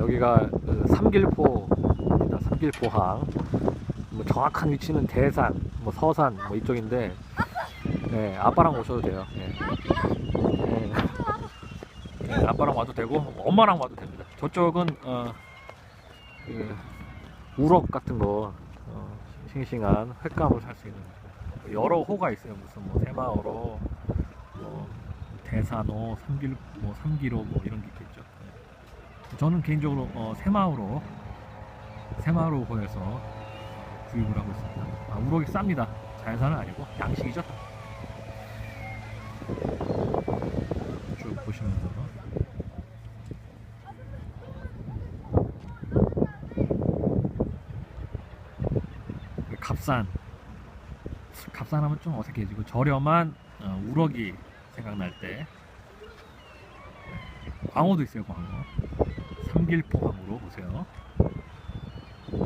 여기가 그 삼길포입니다. 삼길포항. 뭐 정확한 위치는 대산, 뭐 서산 뭐 이쪽인데 네, 아빠랑 오셔도 돼요. 네. 네. 네, 아빠랑 와도 되고 엄마랑 와도 됩니다. 저쪽은 어, 그 우럭 같은 거 어, 싱싱한 횟감을 살 수 있는 여러 호가 있어요. 무슨 뭐 새마을호, 뭐 대산호, 삼길 뭐 삼길호 뭐 이런 게 있겠죠. 네. 저는 개인적으로 어, 새마을호 새마을호에서 구입을 하고 있습니다. 아, 우럭이 쌉니다. 자연산은 아니고 양식이죠. 쭉 보시면서 값산 값산하면 좀 어색해지고 저렴한 어, 우럭이 생각날 때 광어도 있어요 광어 삼길포항으로 보세요